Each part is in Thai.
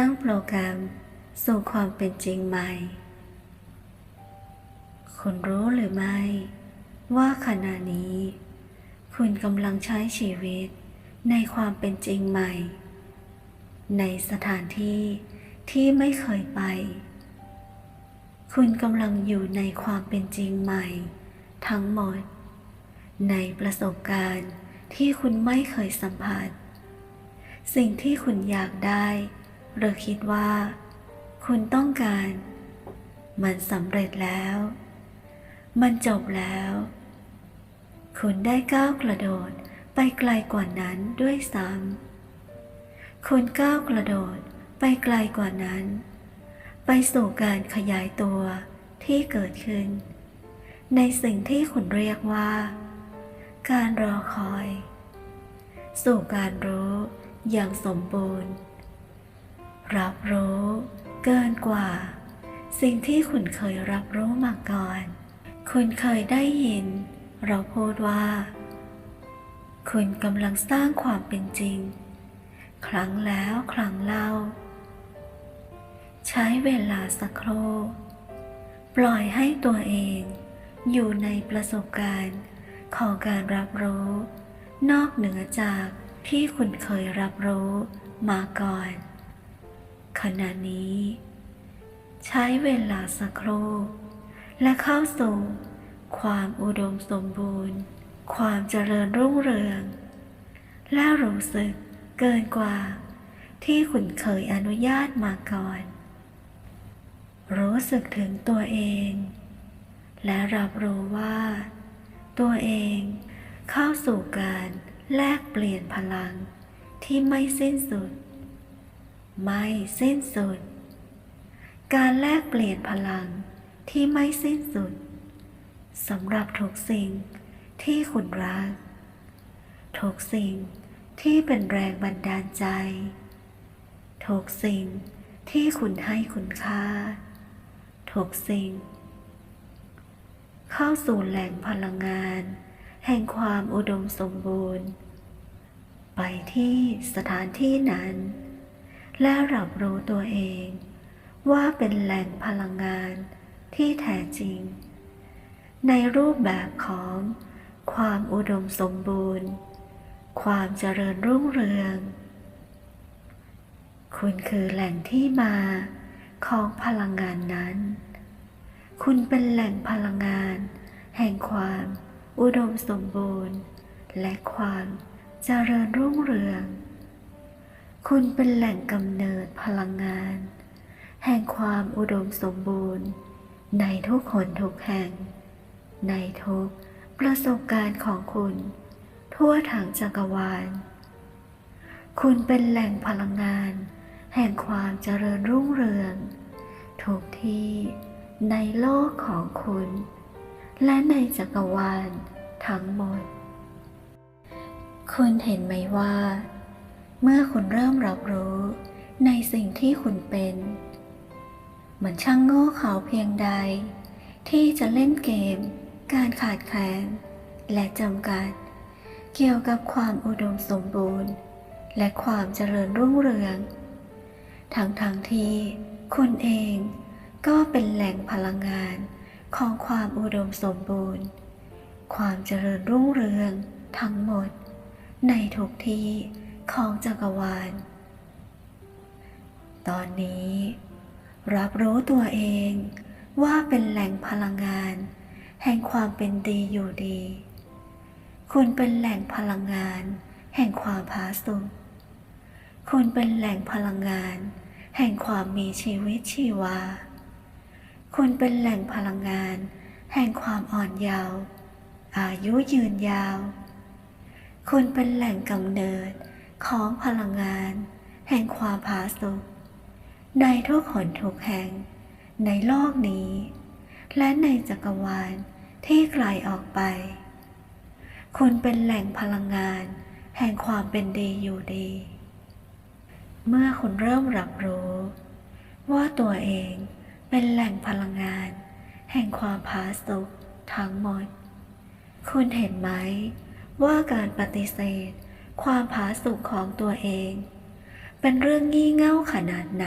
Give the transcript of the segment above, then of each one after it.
ตั้งโปรแกรมสู่ความเป็นจริงใหม่ คุณรู้หรือไม่ ว่าขณะนี้ คุณกำลังใช้ชีวิตในความเป็นจริงใหม่ ในสถานที่ที่ไม่เคยไป คุณกำลังอยู่ในความเป็นจริงใหม่ ทั้งหมด ในประสบการณ์ที่คุณไม่เคยสัมผัส สิ่งที่คุณอยากได้ หรือคิดว่า คุณต้องการ มันสำเร็จแล้ว มันจบแล้ว คุณได้ก้าวกระโดดไปไกลกว่านั้นด้วยซ้ำคุณก้าวกระโดดไปไกลกว่านั้น ไปสู่การขยายตัวที่เกิดขึ้น ในสิ่งที่คุณเรียกว่า การรอคอย สู่การรู้อย่างสมบูรณ์ รับรู้เกินกว่า สิ่งที่คุณเคยรับรู้มาก่อน คุณเคยได้ยิน เราพูดว่า คุณกำลังสร้างความเป็นจริง ครั้งแล้วครั้งเล่า ใช้เวลาสักครู่ปล่อยให้ตัวเอง อยู่ในประสบการณ์ของการรับรู้ นอกเหนือจากที่คุณเคยรับรู้มาก่อน ขณะนี้ ใช้เวลาสักครู่และเข้าสู่ความอุดมสมบูรณ์ ความเจริญรุ่งเรือง และรู้สึกเกินกว่า ที่คุณเคยอนุญาตมาก่อน รู้สึกถึงตัวเอง และรับรู้ว่า ตัวเองเข้าสู่การแลกเปลี่ยนพลังที่ไม่สิ้นสุด ไม่สิ้นสุด การแลกเปลี่ยนพลังที่ไม่สิ้นสุดสำหรับทุกสิ่งที่คุณรัก ทุกสิ่งที่เป็นแรงบันดาลใจ ทุกสิ่งที่คุณให้คุณค่า ทุกสิ่ง เข้าสู่แหล่งพลังงาน แห่งความอุดมสมบูรณ์ ไปที่สถานที่นั้น และรับรู้ตัวเอง ว่าเป็นแหล่งพลังงานที่แท้จริง ในรูปแบบของความอุดมสมบูรณ์ ความเจริญรุ่งเรือง คุณคือแหล่งที่มาของพลังงานนั้น คุณเป็นแหล่งพลังงาน แห่งความอุดมสมบูรณ์ และความเจริญรุ่งเรือง คุณเป็นแหล่งกำเนิดพลังงาน แห่งความอุดมสมบูรณ์ ในทุกคนทุกแห่ง ในทุกประสบการณ์ของคุณ ทั่วทางจักรวาล คุณเป็นแหล่งพลังงาน แห่งความเจริญรุ่งเรือง ทุกที่ในโลกของคุณ และในจักรวาลทั้งหมด คุณเห็นไหมว่า เมื่อคุณเริ่มรับรู้ในสิ่งที่คุณเป็นมันช่างโง่เขลาเพียงใด ที่จะเล่นเกม การขาดแคลน และจำกัด เกี่ยวกับความอุดมสมบูรณ์ และความเจริญรุ่งเรือง ทั้งทางๆที่คุณเองก็เป็นแหล่งพลังงานของความอุดมสมบูรณ์ ความเจริญรุ่งเรืองทั้งหมดในทุกที่ ของจักรวาล ตอนนี้รับรู้ตัวเองว่าเป็นแหล่งพลังงาน แห่งความเป็นดีอยู่ดี คุณเป็นแหล่งพลังงาน แห่งความผาสุกคุณเป็นแหล่งพลังงาน แห่งความมีชีวิตชีวา คุณเป็นแหล่งพลังงาน แห่งความอ่อนเยาว์อายุยืนยาว คุณเป็นแหล่งกำเนิด ของพลังงาน แห่งความผาสุกในทุกหนทุกแห่ง ในโลกนี้ และในจักรวาลที่ไกลออกไป คุณเป็นแหล่งพลังงาน แห่งความเป็นดีอยู่ดี เมื่อคุณเริ่มรับรู้ ว่าตัวเองเป็นแหล่งพลังงาน แห่งความผาสุกทั้งหมด คุณเห็นไหมว่าการปฏิเสธ ความผาสุกของตัวเอง เป็นเรื่องงี่เง่าขนาดไหน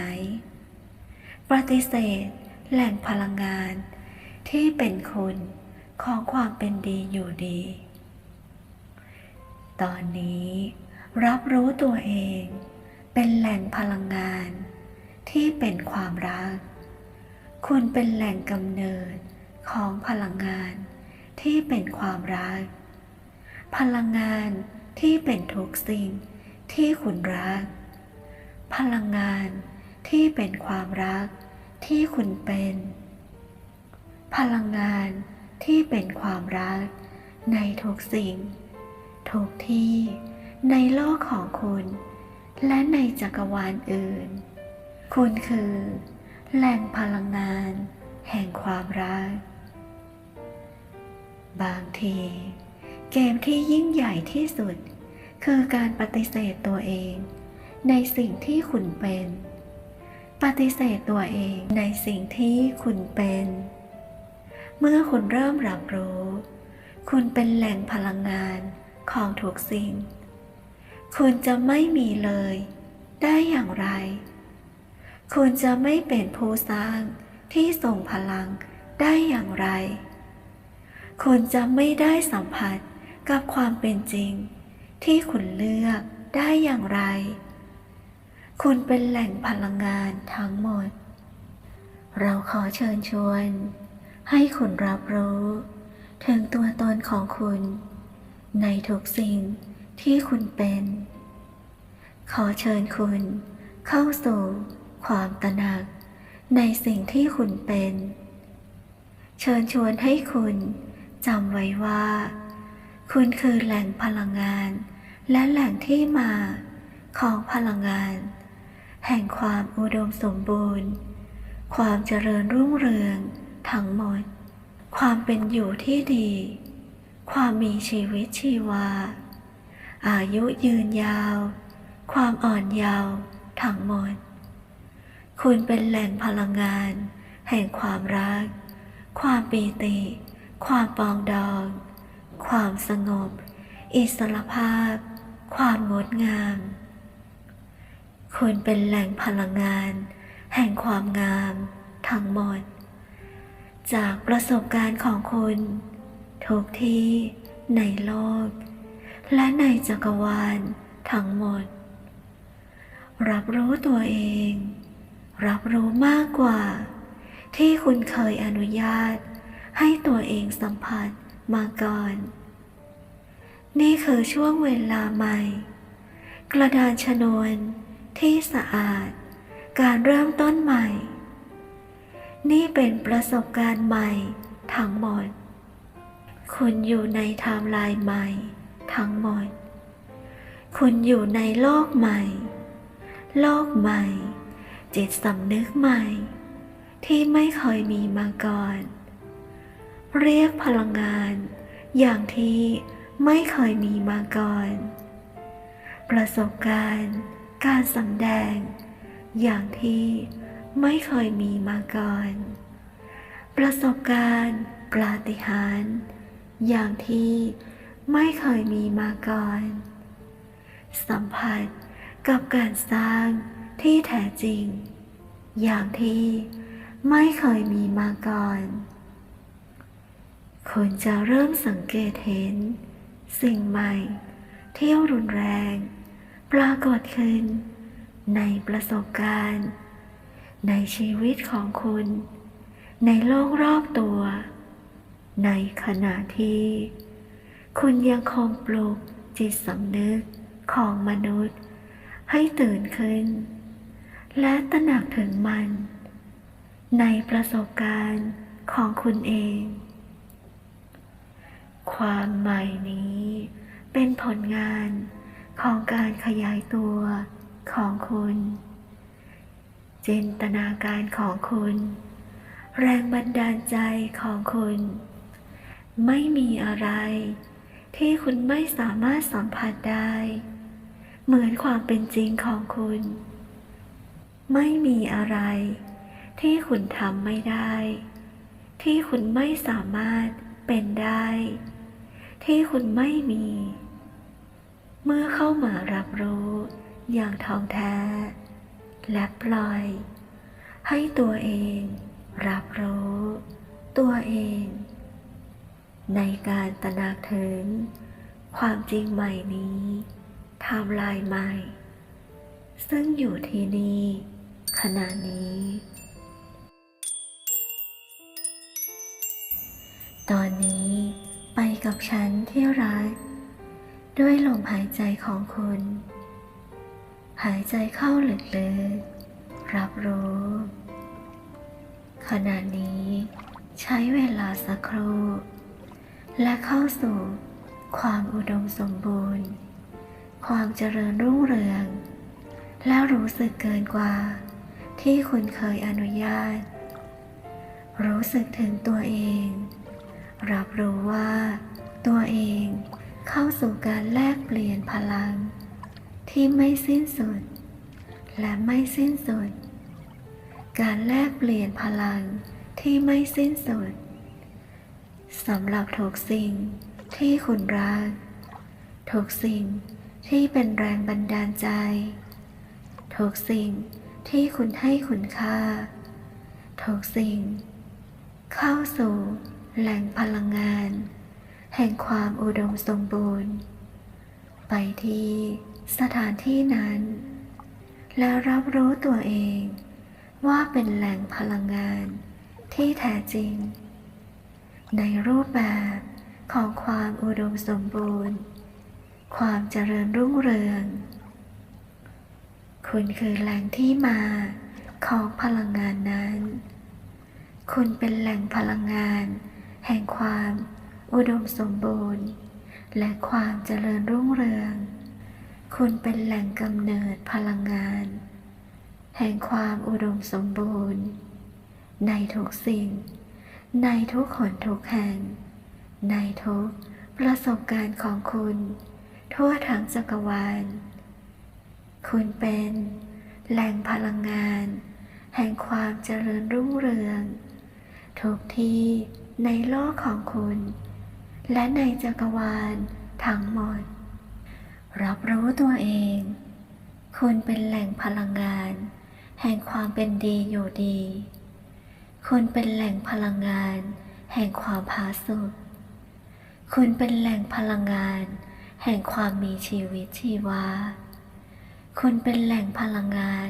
ปฏิเสธแหล่งพลังงานที่เป็นคุณของความเป็นดีอยู่ดี ตอนนี้รับรู้ตัวเองเป็นแหล่งพลังงานที่เป็นความรัก คุณเป็นแหล่งกำเนิดของพลังงานที่เป็นความรัก พลังงาน ที่เป็นทุกสิ่งที่คุณรัก พลังงานที่เป็นความรักที่คุณเป็น พลังงานที่เป็นความรัก ในทุกสิ่ง ทุกที่ในโลกของคุณ และในจักรวาลอื่น คุณคือ แหล่งพลังงาน แห่งความรัก บางที เกมที่ยิ่งใหญ่ที่สุด คือการปฏิเสธตัวเอง ในสิ่งที่คุณเป็น ปฏิเสธตัวเองในสิ่งที่คุณเป็น เมื่อคุณเริ่มรับรู้ คุณเป็นแหล่งพลังงานของทุกสิ่ง คุณจะไม่มีเลย ได้อย่างไร คุณจะไม่เป็นผู้สร้างที่ส่งพลังได้อย่างไร คุณจะไม่ได้สัมผัส กับความเป็นจริง ที่คุณเลือกได้อย่างไร คุณเป็นแหล่งพลังงานทั้งหมด เราขอเชิญชวน ให้คุณรับรู้ ถึงตัวตนของคุณ ในทุกสิ่งที่คุณเป็น ขอเชิญคุณเข้าสู่ความตระหนักในสิ่งที่คุณเป็น เชิญชวนให้คุณจำไว้ว่า คุณคือแหล่งพลังงาน และแหล่งที่มาของพลังงาน แห่งความอุดมสมบูรณ์ ความเจริญรุ่งเรืองทั้งหมด ความเป็นอยู่ที่ดี ความมีชีวิตชีวา อายุยืนยาว ความอ่อนเยาว์ทั้งหมด คุณเป็นแหล่งพลังงาน แห่งความรัก ความปีติ ความปองดอง ความสงบ อิสรภาพ ความงดงาม คุณเป็นแหล่งพลังงาน แห่งความงาม ทั้งหมด จากประสบการณ์ของคุณ ทุกที่ในโลก และในจักรวาลทั้งหมด รับรู้ตัวเอง รับรู้มากกว่า ที่คุณเคยอนุญาตให้ตัวเองสัมผัส มาก่อน นี่คือช่วงเวลาใหม่ กระดานชนวนที่สะอาด การเริ่มต้นใหม่ นี่เป็นประสบการณ์ใหม่ทั้งหมด คุณอยู่ในไทม์ไลน์ใหม่ ทั้งหมด คุณอยู่ในโลกใหม่ โลกใหม่ จิตสำนึกใหม่ ที่ไม่เคยมีมาก่อน เรียกพลังงาน อย่างที่ไม่เคยมีมาก่อน ประสบการณ์ การสำแดง อย่างที่ไม่เคยมีมาก่อน ประสบการณ์ปาฏิหาริย์อย่างที่ไม่เคยมีมาก่อน สัมผัสกับการสร้างที่แท้จริง อย่างที่ไม่เคยมีมาก่อน คุณจะเริ่มสังเกตเห็น สิ่งใหม่ที่รุนแรง ปรากฏขึ้น ในประสบการณ์ ในชีวิตของคุณ ในโลกรอบตัว ในขณะที่ คุณยังคงปลุกจิตสำนึกของมนุษย์ ให้ตื่นขึ้น และตระหนักถึงมัน ในประสบการณ์ของคุณเอง ความใหม่นี้ เป็นผลงานของการขยายตัวของคุณ จินตนาการของคุณ แรงบันดาลใจของคุณ ไม่มีอะไร ที่คุณไม่สามารถสัมผัสได้ เหมือนความเป็นจริงของคุณ ไม่มีอะไร ที่คุณทำไม่ได้ ที่คุณไม่สามารถเป็นได้ ที่คุณไม่มี เมื่อเข้ามารับรู้อย่างท่องแท้ และปล่อย ให้ตัวเอง รับรู้ ตัวเอง ในการตระหนักถึง ความจริงใหม่นี้ไทม์ไลน์ใหม่ ซึ่งอยู่ที่นี่ขณะนี้ ตอนนี้ ไปกับฉันที่รัก ด้วยลมหายใจของคุณ หายใจเข้าลึกๆ รับรู้ ขณะนี้ใช้เวลาสักครู่ และเข้าสู่ความอุดมสมบูรณ์ ความเจริญรุ่งเรือง และรู้สึกเกินกว่า ที่คุณเคยอนุญาต รู้สึกถึงตัวเอง รับรู้ว่า ตัวเองเข้าสู่การแลกเปลี่ยนพลัง ที่ไม่สิ้นสุด และไม่สิ้นสุด การแลกเปลี่ยนพลังที่ไม่สิ้นสุดสำหรับทุกสิ่งที่คุณรักทุกสิ่งที่เป็นแรงบันดาลใจทุกสิ่งที่คุณให้คุณค่าทุกสิ่ง เข้าสู่ แหล่งพลังงาน แห่งความอุดมสมบูรณ์ ไปที่สถานที่นั้น แล้วรับรู้ตัวเองว่าเป็นแหล่งพลังงานที่แท้จริง ในรูปแบบของความอุดมสมบูรณ์ ความเจริญรุ่งเรือง คุณคือแหล่งที่มาของพลังงานนั้น คุณเป็นแหล่งพลังงาน แห่งความ อุดมสมบูรณ์ และความเจริญรุ่งเรือง คุณเป็นแหล่งกำเนิดพลังงาน แห่งความอุดมสมบูรณ์ ในทุกสิ่ง ในทุกหนทุกแห่ง ในทุกประสบการณ์ของคุณ ทั่วทั้งจักรวาล คุณเป็นแหล่งพลังงาน แห่งความเจริญรุ่งเรือง ทุกที่ ในโลกของคุณ และในจักรวาลทั้งหมด รับรู้ตัวเอง คุณเป็นแหล่งพลังงาน แห่งความเป็นดีอยู่ดี คุณเป็นแหล่งพลังงาน แห่งความผาสุกคุณเป็นแหล่งพลังงาน แห่งความมีชีวิตชีวา คุณเป็นแหล่งพลังงาน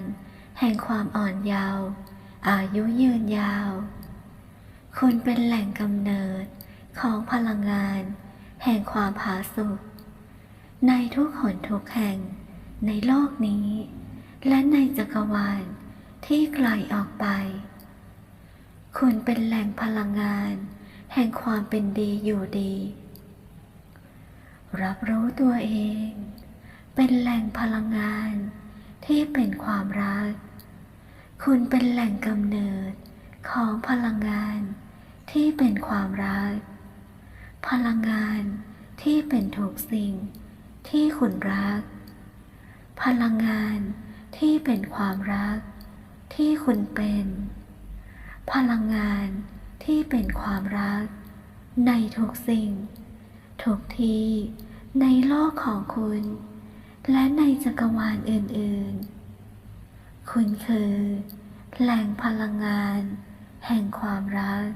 แห่งความอ่อนเยาว์อายุยืนยาว คุณเป็นแหล่งกำเนิดของพลังงาน แห่งความผาสุกในทุกหนทุกแห่งในโลกนี้ และในจักรวาลที่ไกลออกไป คุณเป็นแหล่งพลังงาน แห่งความเป็นดีอยู่ดี รับรู้ตัวเอง เป็นแหล่งพลังงานที่เป็นความรัก คุณเป็นแหล่งกำเนิดของพลังงาน ที่เป็นความรัก พลังงานที่เป็นทุกสิ่งที่คุณรัก พลังงานที่เป็นความรัก ที่คุณเป็น พลังงานที่เป็นความรัก ในทุกสิ่งทุกที่ในโลกของคุณ และในจักรวาลอื่นๆ คุณคือ แหล่งพลังงาน แห่งความรัก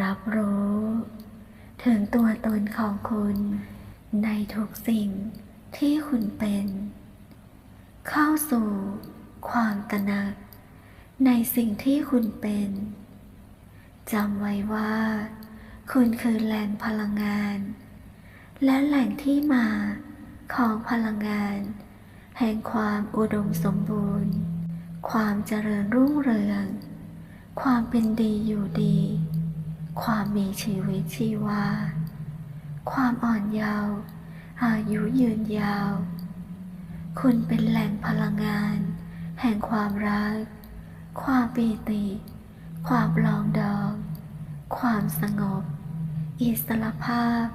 รับรู้ ถึงตัวตนของคุณ ในทุกสิ่งที่คุณเป็น เข้าสู่ความตระหนัก ในสิ่งที่คุณเป็นจำไว้ว่า คุณคือแหล่งพลังงาน และแหล่งที่มาของพลังงาน แห่งความอุดมสมบูรณ์ ความเจริญรุ่งเรือง ความเป็นดีอยู่ดี ความมีชีวิตชีวา ความอ่อนเยาว์อายุยืนยาว คุณเป็นแหล่งพลังงาน แห่งความรัก ความปีติ ความลองดอง ความสงบ อิสรภาพ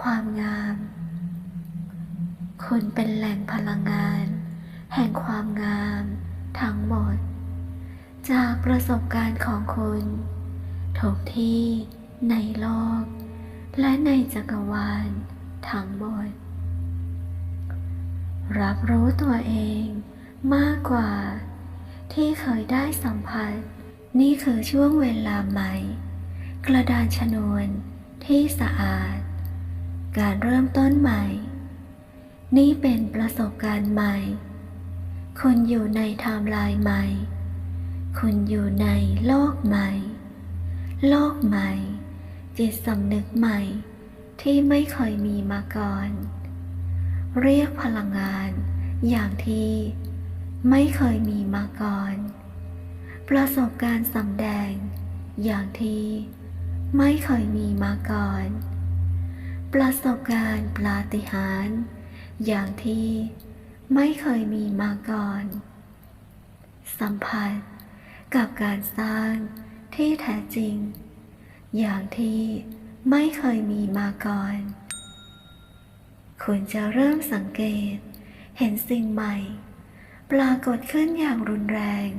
ความงาม คุณเป็นแหล่งพลังงาน แห่งความงาม ทั้งหมด จากประสบการณ์ของคุณ ทุกที่ในโลก และในจักรวาลทั้งหมด รับรู้ตัวเองมากกว่า ที่เคยได้สัมผัส นี่คือช่วงเวลาใหม่ กระดานชนวนที่สะอาด การเริ่มต้นใหม่ นี่เป็นประสบการณ์ใหม่ คุณอยู่ในไทม์ไลน์ใหม่ คุณอยู่ในโลกใหม่ โลกใหม่ จิตสำนึกใหม่ที่ไม่เคยมีมาก่อน เรียกพลังงาน อย่างที่ไม่เคยมีมาก่อน ประสบการณ์สำแดง อย่างที่ไม่เคยมีมาก่อน ประสบการณ์ปาฏิหาริย์อย่างที่ไม่เคยมีมาก่อน สัมผัสกับการสร้าง ที่แท้จริง อย่างที่ไม่เคยมีมาก่อน คุณจะเริ่มสังเกต เห็นสิ่งใหม่ ปรากฏขึ้นอย่างรุนแรง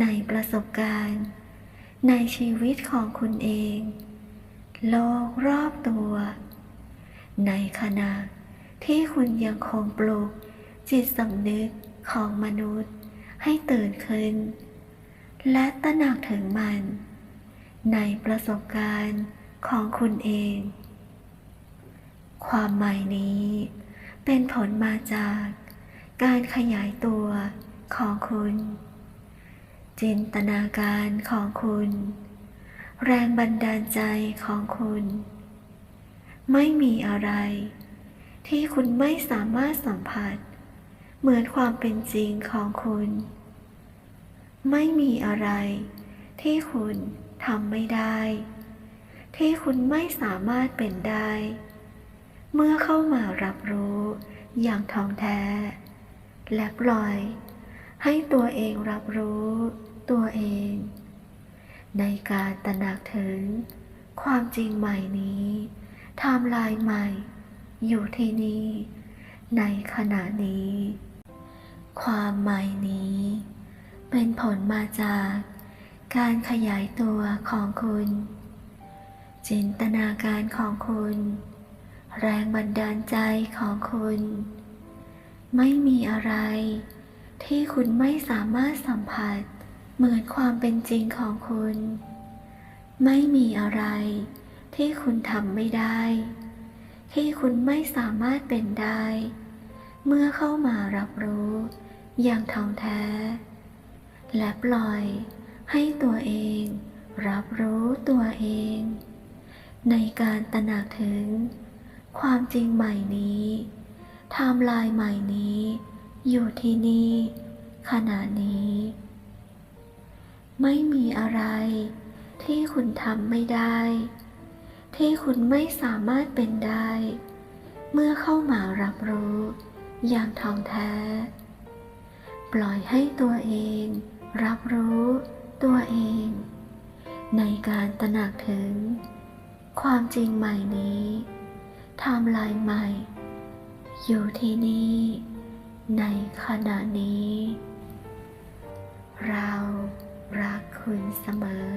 ในประสบการณ์ ในชีวิตของคุณเอง โลกรอบตัว ในขณะที่คุณยังคงปลุกจิตสำนึกของมนุษย์ให้ตื่นขึ้น และตระหนักถึงมัน ในประสบการณ์ของคุณเอง ความหมายนี้เป็นผลมาจากการขยายตัวของคุณ จินตนาการของคุณ แรงบันดาลใจของคุณ ไม่มีอะไร ที่คุณไม่สามารถสัมผัส เหมือนความเป็นจริงของคุณ ไม่มีอะไร ที่คุณทำไม่ได้ ที่คุณไม่สามารถเป็นได้ เมื่อเข้ามารับรู้อย่างท่องแท้ และปล่อย ให้ตัวเองรับรู้ตัวเอง ในการตระหนักถึง ความจริงใหม่นี้ไทม์ไลน์ใหม่ อยู่ที่นี่ ในขณะนี้ ความใหม่นี้ เป็นผลมาจาก การขยายตัวของคุณ จินตนาการของคุณ แรงบันดาลใจของคุณ ไม่มีอะไร ที่คุณไม่สามารถสัมผัส เหมือนความเป็นจริงของคุณ ไม่มีอะไร ที่คุณทำไม่ได้ ที่คุณไม่สามารถเป็นได้ เมื่อเข้ามารับรู้ อย่างท่องแท้ และปล่อยให้ตัวเองรับรู้ตัวเอง ในการตระหนักถึง ความจริงใหม่นี้ไทม์ไลน์ใหม่นี้ อยู่ที่นี่ ขณะนี้ ไม่มีอะไร ที่คุณทำไม่ได้ ที่คุณไม่สามารถเป็นได้ เมื่อเข้ามารับรู้ อย่างทองแท้ ปล่อยให้ตัวเอง รับรู้ตัวเอง ในการตระหนักถึง ความจริงใหม่นี้ไทม์ไลน์ใหม่ อยู่ที่นี่ ในขณะนี้ เรารักคุณเสมอ